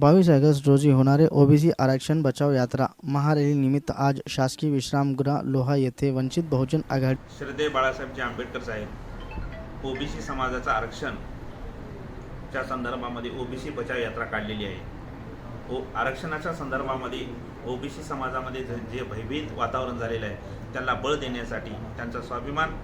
बावीस ऑगस्ट रोजी होणारे ओबीसी आरक्षण बचाव यात्रा महारॅलीनिमित्त आज शासकीय विश्रामगृह लोहा येथे वंचित बहुजन आघाडी श्रद्धेय बाळासाहेबजी आंबेडकर साहेब ओबीसी समाजाचं आरक्षण च्या संदर्भामध्ये ओबीसी बचाव यात्रा काढलेली आहे. ओ आरक्षणाच्या संदर्भामध्ये ओबीसी समाजामध्ये जे जे भयभीत वातावरण झालेलं आहे त्यांना बळ देण्यासाठी त्यांचा स्वाभिमान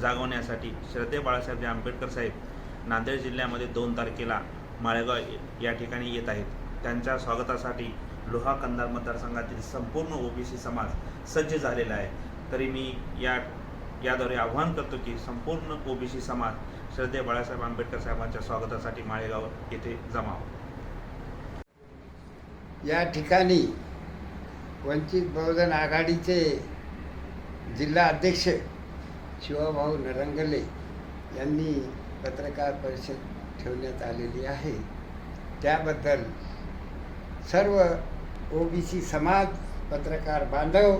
जागवण्यासाठी श्रद्धेय बाळासाहेबजी आंबेडकर साहेब नांदेड जिल्ह्यामध्ये दोन तारखेला माळेगाव या ठिकाणी येत आहेत. त्यांच्या स्वागतासाठी लोहा कंदार मतदारसंघातील संपूर्ण ओबीसी समाज सज्ज झालेला आहे. तरी मी या याद्वारे आव्हान करतो की संपूर्ण ओबीसी समाज श्रद्धे बाळासाहेब आंबेडकर साहेबांच्या स्वागतासाठी माळेगाव येथे जमाव. या ठिकाणी वंचित बहुजन आघाडीचे जिल्हा अध्यक्ष शिवाभाऊ नरंगले यांनी पत्रकार परिषद ठेवण्यात आलेली आहे. त्याबद्दल सर्व ओबीसी समाज पत्रकार बांधव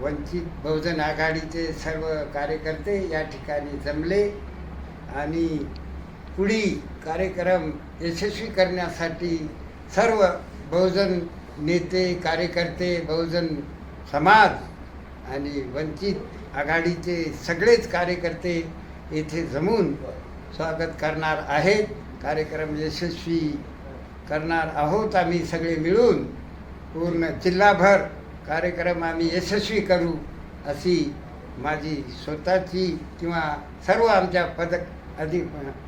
वंचित बहुजन आघाडीचे सर्व कार्यकर्ते या ठिकाणी जमले आणि पुढील कार्यक्रम यशस्वी करण्यासाठी सर्व बहुजन नेते कार्यकर्ते बहुजन समाज आणि वंचित आघाडीचे सगळेच कार्यकर्ते येथे जमून स्वागत करणार आहेत. कार्यक्रम यशस्वी करणार आहोत आम्ही सगळे मिळून. पूर्ण जिल्हाभर कार्यक्रम आम्ही यशस्वी करू अशी माझी स्वतःची किंवा सर्व आमच्या पद अधि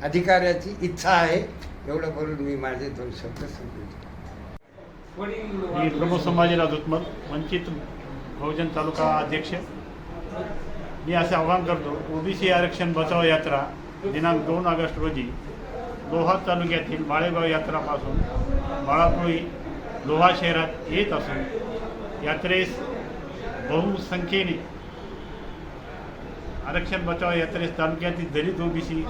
अधिकाऱ्याची इच्छा आहे. एवढं बोलून मी माझे दोन शब्द सांगतो मी प्रमोद संभाजीराव दुत्मल वंचित बहुजन तालुका अध्यक्ष. मी असे आवाहन करतो ओबीसी आरक्षण बचाव यात्रा दिनांक दोन ऑगस्ट रोजी लोहा तालुक्यातील बाळेगाव यात्रापासून बाळापुळी लोहा शहरात येत असून यात्रेस बहुसंख्येने आरक्षण बचाव यात्रेस तालुक्यातील दलित ओबीसी